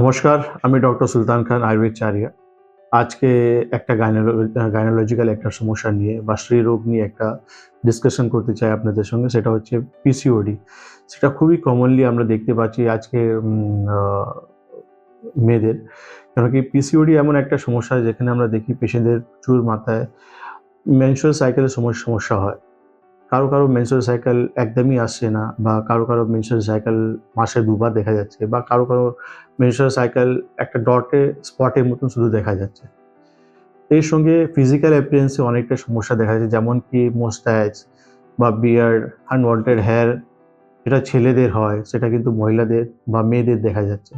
নমস্কার, আমি ডক্টর সুলতান খান আয়ুর্বেদ চারিয়া আজকে একটা গাইনোলজিক্যাল একটা সমস্যা নিয়ে বা রোগ নিয়ে একটা ডিসকাশন করতে চাই আপনাদের সঙ্গে, সেটা হচ্ছে পিসিওডি সেটা খুবই কমনলি আমরা দেখতে পাচ্ছি আজকে মেয়েদের। কেন কি পিসিওডি এমন একটা সমস্যা যেখানে আমরা দেখি পেশেন্টদের প্রচুর মাথায় মেনসুয়াল সাইকেলের সমস্যা হয়। কারও কারও মেনসুয়াল সাইকেল একদমই আসছে না বা কারও কারও মেনসুয়াল সাইকেল মাসে দুবার দেখা যাচ্ছে বা কারও কারও মেনসুরাল সাইকেল একটা ডটে স্পটের মতন শুধু দেখা যাচ্ছে। এর সঙ্গে ফিজিক্যাল অ্যাপিয়ারেন্সে অনেকটা সমস্যা দেখা যাচ্ছে, যেমন কি মোস্টাইজ বা বিয়ার্ড আনওয়ান্টেড হেয়ার যেটা ছেলেদের হয়, সেটা কিন্তু মহিলাদের বা মেয়েদের দেখা যাচ্ছে।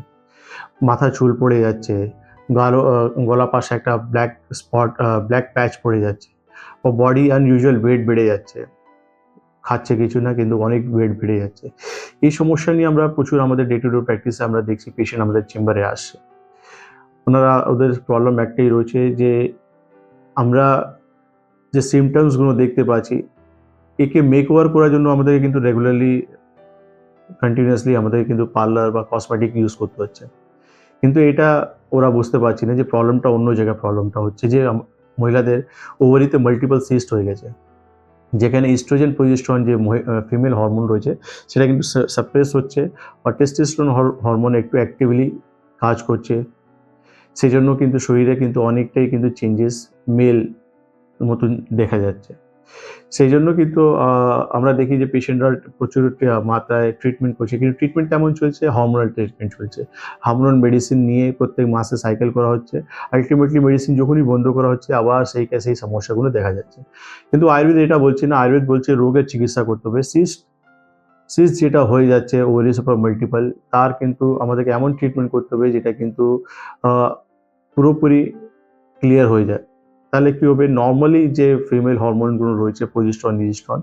মাথা চুল পড়ে যাচ্ছে, গালো গলা পাশে একটা ব্ল্যাক স্পট ব্ল্যাক প্যাচ পড়ে যাচ্ছে, ও বডি আনইউজুয়াল ওয়েট বেড়ে যাচ্ছে। খাচ্ছে কিছু না, কিন্তু অনেক ওয়েট বেড়ে যাচ্ছে। এই সমস্যা নিয়ে আমরা প্রচুর আমাদের ডে টু ডে প্র্যাকটিসে আমরা দেখছি পেশেন্ট আমাদের চেম্বারে আসছে। ওনারা, ওদের প্রবলেম একটাই রয়েছে যে আমরা যে সিমটমসগুলো দেখতে পাচ্ছি, একে মেক ওভার করার জন্য আমাদেরকে কিন্তু রেগুলারলি কন্টিনিউয়াসলি আমাদের কিন্তু পার্লার বা কসমেটিক ইউজ করতে হচ্ছে। কিন্তু এটা ওরা বুঝতে পারছি না যে প্রবলেমটা অন্য জায়গায় প্রবলেমটা হচ্ছে যে মহিলাদের ওভারিতে মাল্টিপল সিস্ট হয়ে গেছে। যেখানে ইস্ট্রোজেন প্রজেস্ট্রন যে ফিমেল হরমোন রয়েছে, সেটা কিন্তু সাপ্রেস হচ্ছে বা টেস্টিস্ট্রন হরমোন একটু অ্যাক্টিভলি কাজ করছে। সেই জন্য কিন্তু শরীরে কিন্তু অনেকটাই কিন্তু চেঞ্জেস মেল মতন দেখা যাচ্ছে। সেই জন্য কিন্তু আমরা দেখি যে পেশেন্টরা প্রচুর মাত্রায় ট্রিটমেন্ট করছে। কিন্তু ট্রিটমেন্ট কেমন চলছে হরমোনাল ট্রিটমেন্ট চলছে। হরমোনাল মেডিসিন নিয়ে প্রত্যেক মাসে সাইকেল করা হচ্ছে। আলটিমেটলি মেডিসিন যখনই বন্ধ করা হচ্ছে, আবার সেই সেই সমস্যাগুলো দেখা যাচ্ছে। কিন্তু আয়ুর্বেদ এটা বলছে না, আয়ুর্বেদ বলছে রোগের চিকিৎসা করতে হবে। সিস্ট সিস্ট যেটা হয়ে যাচ্ছে ওভারিস অফ মাল্টিপাল তার কিন্তু আমাদেরকে এমন ট্রিটমেন্ট করতে হবে যেটা কিন্তু পুরোপুরি ক্লিয়ার হয়ে যায়। তাহলে কি হবে? নর্মালি যে ফিমেল হরমোনগুলো রয়েছে প্রজিস্ট্রন নিজিস্ট্রন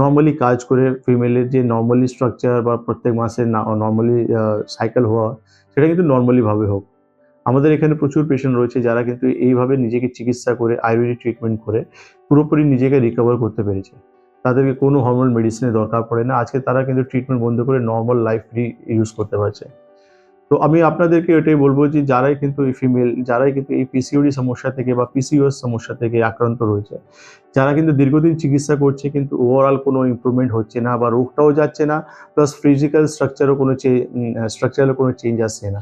নর্মালি কাজ করে ফিমেলের যে নর্মালি স্ট্রাকচার বা প্রত্যেক মাসে নর্মালি সাইকেল হওয়া, সেটা কিন্তু নর্মালি ভাবে হোক। আমাদের এখানে প্রচুর পেশেন্ট রয়েছে যারা কিন্তু এইভাবে নিজেকে চিকিৎসা করে আয়ুর্বেদিক ট্রিটমেন্ট করে, পুরোপুরি নিজেকে রিকভার করতে পেরেছে। তাদেরকে কোনো হরমোন মেডিসিনের দরকার পড়ে না। আজকে তারা কিন্তু ট্রিটমেন্ট বন্ধ করে নর্মাল লাইফ ইউজ করতে পারছে। তো আমি আপনাদেরকে এটাই বলব যে যারাই কিন্তু এই ফিমেল যারাই কিন্তু এই পিসিওডি সমস্যা থেকে বা পিসিওএস সমস্যা থেকে আক্রান্ত রয়েছে, যারা কিন্তু দীর্ঘদিন চিকিৎসা করছে কিন্তু ওভারঅল কোনো ইমপ্রুভমেন্ট হচ্ছে না বা রোগটাও যাচ্ছে না প্লাস ফিজিক্যাল স্ট্রাকচারও কোনো স্ট্রাকচারেও কোনো চেঞ্জ আসছে না।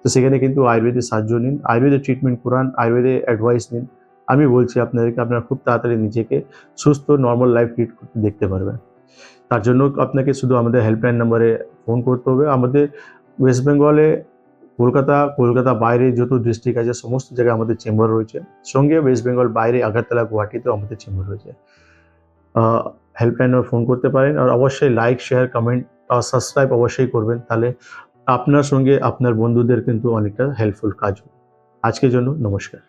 তো সেখানে কিন্তু আয়ুর্বেদের সাহায্য নিন আয়ুর্বেদের ট্রিটমেন্ট করান, আয়ুর্বেদে অ্যাডভাইস নিন। আমি বলছি আপনাদেরকে, আপনারা খুব তাড়াতাড়ি নিজেকে সুস্থ নর্মাল লাইফ লিড করতে দেখতে পারবেন। তার জন্য আপনাকে শুধু আমাদের হেল্পলাইন নাম্বারে ফোন করতে হবে। আমাদের ওয়েস্ট বেঙ্গলে কলকাতা কলকাতা বাইরে যত ডিস্ট্রিক্ট আছে, সমস্ত জায়গায় আমাদের চেম্বার রয়েছে। সঙ্গে ওয়েস্ট বেঙ্গল বাইরে আগারতলা গুয়াহাটিতেও আমাদের চেম্বার রয়েছে। হেল্পলাইনে ফোন করতে পারেন আর অবশ্যই লাইক শেয়ার কমেন্ট আর সাবস্ক্রাইব অবশ্যই করবেন। তাহলে আপনার সঙ্গে আপনার বন্ধুদের কিন্তু অনেকটা হেল্পফুল কাজ হবে। আজকের জন্য নমস্কার।